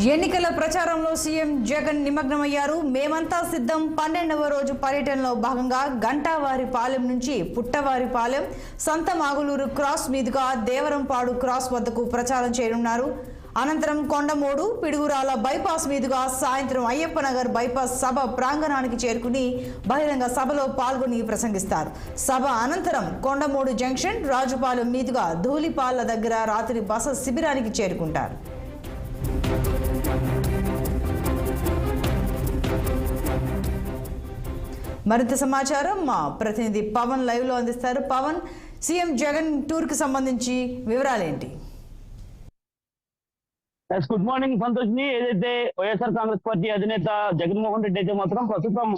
ఎన్నికల ప్రచారంలో సీఎం జగన్ నిమగ్నమయ్యారు. మేమంతా సిద్ధం. పన్నెండవ రోజు పర్యటనలో భాగంగా గంటావారి పాలెం నుంచి పుట్టవారి పాలెం సంతమాగులూరు క్రాస్ మీదుగా దేవరంపాడు క్రాస్ వద్దకు ప్రచారం చేయనున్నారు. అనంతరం కొండమూడు పిడుగురాల బైపాస్ మీదుగా సాయంత్రం అయ్యప్పనగర్ బైపాస్ సభ ప్రాంగణానికి చేరుకుని బహిరంగ సభలో పాల్గొని ప్రసంగిస్తారు. సభ అనంతరం కొండమూడు జంక్షన్ రాజుపాలెం మీదుగా ధూళిపాల దగ్గర రాత్రి బస శిబిరానికి చేరుకుంటారు. మరింత సమాచారం మా ప్రతినిధి పవన్ లైవ్లో అందిస్తారు. పవన్ సీఎం జగన్ టూర్కి సంబంధించి వివరాలేంటి? ఎస్ గుడ్ మార్నింగ్ సంతోష్ని. ఏదైతే వైఎస్ఆర్ కాంగ్రెస్ పార్టీ అధినేత జగన్మోహన్ రెడ్డి అయితే మాత్రం ప్రస్తుతం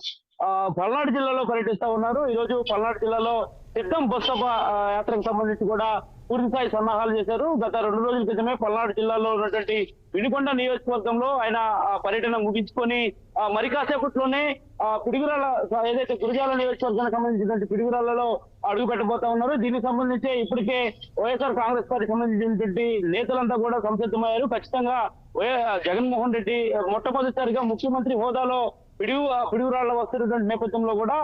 పల్నాడు జిల్లాలో పర్యటిస్తా ఉన్నారు. ఈ రోజు పల్నాడు జిల్లాలో సిద్ధం బస్ సభ యాత్రకు సంబంధించి కూడా పూర్తి స్థాయి సన్నాహాలు చేశారు. గత రెండు రోజుల క్రితమే పల్నాడు జిల్లాలో ఉన్నటువంటి వినుకొండ నియోజకవర్గంలో ఆయన ఆ, పర్యటన ముగించుకొని మరి కాసేపట్లోనే ఆ, పిడుగురాల ఏదైతే గురజాల నియోజకవర్గానికి సంబంధించినటువంటి పిడుగురాలలో అడుగు పెట్టబోతా ఉన్నారు. దీనికి సంబంధించి ఇప్పటికే వైఎస్ఆర్ కాంగ్రెస్ పార్టీ సంబంధించినటువంటి నేతలంతా కూడా సంసిద్ధమయ్యారు. ఖచ్చితంగా జగన్మోహన్ రెడ్డి మొట్టమొదటిసారిగా ముఖ్యమంత్రి హోదాలో పిడుగు పిడుగురాళ్ళ వస్తున్నటువంటి నేపథ్యంలో కూడా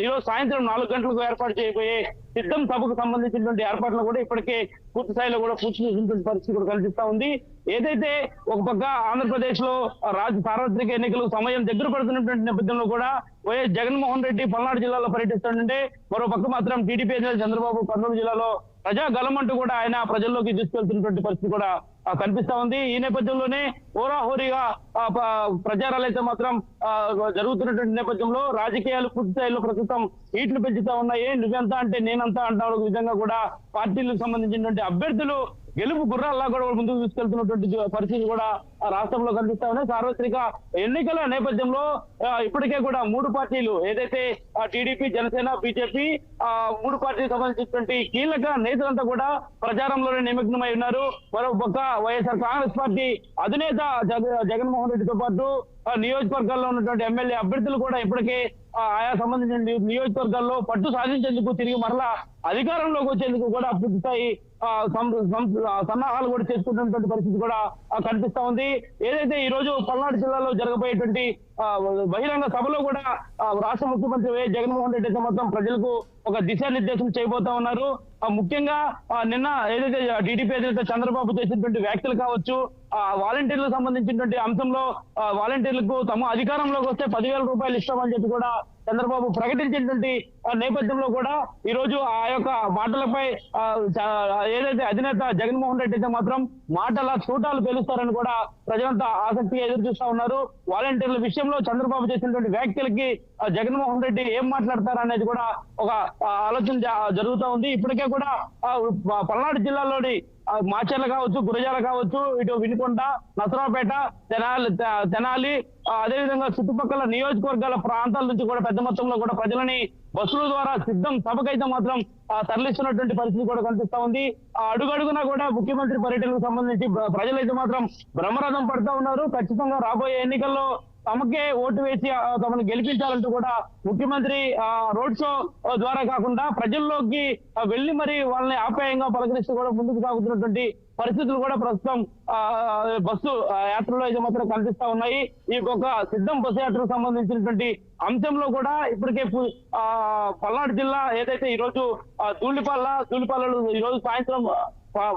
ఈరోజు సాయంత్రం నాలుగు గంటలకు ఏర్పాటు చేయబోయే సిద్ధం సభకు సంబంధించినటువంటి ఏర్పాట్లు కూడా ఇప్పటికే పూర్తి స్థాయిలో కూడా పూర్తి చేసినటువంటి పరిస్థితి కూడా కనిపిస్తా ఉంది. ఏదైతే ఒక పక్క ఆంధ్రప్రదేశ్లో రాజ్య సార్వత్రిక ఎన్నికలు సమయం దగ్గర పడుతున్నటువంటి నేపథ్యంలో కూడా వైఎస్ జగన్మోహన్ రెడ్డి పల్నాడు జిల్లాలో పర్యటిస్తుంటే మరో పక్క మాత్రం టీడీపీ అధినేత చంద్రబాబు కర్నూలు జిల్లాలో ప్రజా గలం అంటూ కూడా ఆయన ప్రజల్లోకి తీసుకెళ్తున్నటువంటి పరిస్థితి కూడా కనిపిస్తా ఉంది. ఈ నేపథ్యంలోనే హోరాహోరీగా ప్రచారాలు అయితే మాత్రం జరుగుతున్నటువంటి నేపథ్యంలో రాజకీయాలు పూర్తి స్థాయిలో ప్రస్తుతం హీట్లు పెంచుతా ఉన్నాయి. నువ్వెంత అంటే నేనంతా అంటా విధంగా కూడా పార్టీలకు సంబంధించినటువంటి అభ్యర్థులు గెలుపు గుర్రాల్లా కూడా ముందుకు తీసుకెళ్తున్నటువంటి పరిస్థితి కూడా రాష్ట్రంలో కనిపిస్తా ఉన్నాయి. సార్వత్రిక ఎన్నికల నేపథ్యంలో ఇప్పటికే కూడా మూడు పార్టీలు ఏదైతే టీడీపీ జనసేన బీజేపీ ఆ మూడు పార్టీకి సంబంధించినటువంటి కీలక నేతలంతా కూడా ప్రచారంలోనే నిమగ్నమై ఉన్నారు. మరో పక్క వైఎస్ఆర్ కాంగ్రెస్ పార్టీ అధినేత జగన్మోహన్ రెడ్డితో పాటు నియోజకవర్గాల్లో ఉన్నటువంటి ఎమ్మెల్యే అభ్యర్థులు కూడా ఇప్పటికే ఆయా సంబంధించిన నియోజకవర్గాల్లో పట్టు సాధించేందుకు తిరిగి మరలా అధికారంలోకి వచ్చేందుకు కూడా పూర్తి స్థాయి సన్నాహాలు కూడా చేసుకుంటున్నటువంటి పరిస్థితి కూడా కనిపిస్తా ఉంది. ఏదైతే ఈ రోజు పల్నాడు జిల్లాలో జరగబోయేటువంటి బహిరంగ సభలో కూడా రాష్ట్ర ముఖ్యమంత్రి వైఎస్ జగన్మోహన్ రెడ్డి మొత్తం ప్రజలకు ఒక దిశానిర్దేశం చేయబోతా ఉన్నారు. ఆ, ముఖ్యంగా నిన్న ఏదైతే టీడీపీ అధినేత చంద్రబాబు చేసినటువంటి వ్యాఖ్యలు కావచ్చు ఆ వాలంటీర్లకు సంబంధించినటువంటి అంశంలో వాలంటీర్లకు తమ అధికారంలోకి వస్తే పదివేల రూపాయలు ఇస్తామని చెప్పి కూడా చంద్రబాబు ప్రకటించినటువంటి నేపథ్యంలో కూడా ఈ రోజు ఆ యొక్క మాటలపై ఏదైతే అధినేత జగన్మోహన్ రెడ్డి అయితే మాత్రం మాటల చూటాలు పేలుస్తారని కూడా ప్రజలంతా ఆసక్తిగా ఎదురు చూస్తా ఉన్నారు. వాలంటీర్ల విషయంలో చంద్రబాబు చేసినటువంటి వ్యాఖ్యలకి జగన్మోహన్ రెడ్డి ఏం మాట్లాడతారు అనేది కూడా ఒక ఆలోచన జరుగుతూ జరుగుతా ఉంది. ఇప్పటికే కూడా పల్నాడు జిల్లాలోని మాచర్లు కావచ్చు గురజాల కావచ్చు ఇటు వినుకొండ నసరావుపేట తెనాలి తెనాలి అదేవిధంగా చుట్టుపక్కల నియోజకవర్గాల ప్రాంతాల నుంచి కూడా పెద్ద మొత్తంలో కూడా ప్రజలని బస్సుల ద్వారా సిద్ధం సభకైతే మాత్రం ఆ, తరలిస్తున్నటువంటి పరిస్థితి కూడా కనిపిస్తా ఉంది. ఆ అడుగడుగునా కూడా ముఖ్యమంత్రి పర్యటనకు సంబంధించి ప్రజలైతే మాత్రం బ్రహ్మరథం పడతా ఉన్నారు. ఖచ్చితంగా రాబోయే ఎన్నికల్లో తమకే ఓటు వేసి తమను గెలిపించాలంటూ కూడా ముఖ్యమంత్రి ఆ, రోడ్ షో ద్వారా కాకుండా ప్రజల్లోకి వెళ్ళి మరి వాళ్ళని ఆప్యాయంగా పలకరిస్తూ కూడా ముందుకు సాగుతున్నటువంటి పరిస్థితులు కూడా ప్రస్తుతం ఆ, బస్సు యాత్రలో అయితే మాత్రం కనిపిస్తా ఉన్నాయి. ఈ ఒక సిద్ధం బస్సు యాత్రకు సంబంధించినటువంటి అంశంలో కూడా ఇప్పటికే ఆ, పల్నాడు జిల్లా ఏదైతే ఈ రోజు ఆ, ధూళిపాల ఈ రోజు సాయంత్రం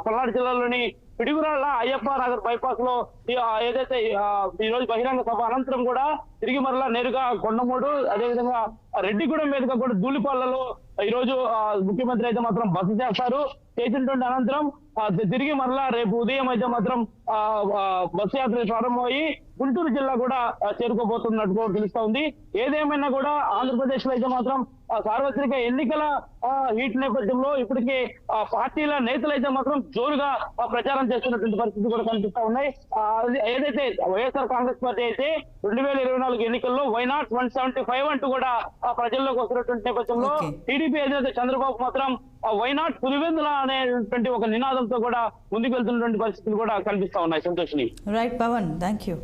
పల్నాడు జిల్లాలోని పిడుగురాళ్ళ అయ్యప్ప నగర్ బైపాస్లో ఏదైతే ఈ రోజు బహిరంగ సభ అనంతరం కూడా తిరిగి మరలా నేరుగా కొండమూడు అదేవిధంగా రెడ్డిగూడెం మీదుగా కూడా ధూళిపాలలో ఈ రోజు ఆ, ముఖ్యమంత్రి అయితే మాత్రం బస చేస్తారు. చేసినటువంటి అనంతరం తిరిగి మరలా రేపు ఉదయం అయితే మాత్రం ఆ, ఆ, బస్సు యాత్ర ప్రారంభమయ్యి గుంటూరు జిల్లా కూడా చేరుకోబోతున్నట్టు తెలుస్తా ఉంది. ఏదేమైనా కూడా ఆంధ్రప్రదేశ్లో అయితే మాత్రం సార్వత్రిక ఎన్నికల హీట్ నేపథ్యంలో ఇప్పటికే ఆ, పార్టీల నేతలు అయితే మాత్రం జోరుగా ప్రచారం చేస్తున్నటువంటి పరిస్థితి కూడా కనిపిస్తా ఉన్నాయి. ఏదైతే వైఎస్ఆర్ కాంగ్రెస్ పార్టీ అయితే రెండు వేల ఇరవై నాలుగు ఎన్నికల్లో వైనాట్ వన్ సెవెంటీ ఫైవ్ అంటూ కూడా ఆ, ప్రజల్లోకి వస్తున్నటువంటి నేపథ్యంలో. టీడీపీ అధినేత చంద్రబాబు మాత్రం వైనాట్ పులివెందుల అనేటువంటి ఒక నినాదంతో కూడా ముందుకు వెళ్తున్నటువంటి పరిస్థితులు కూడా కనిపిస్తా ఉన్నాయి Santoshini. Right Pawan thank you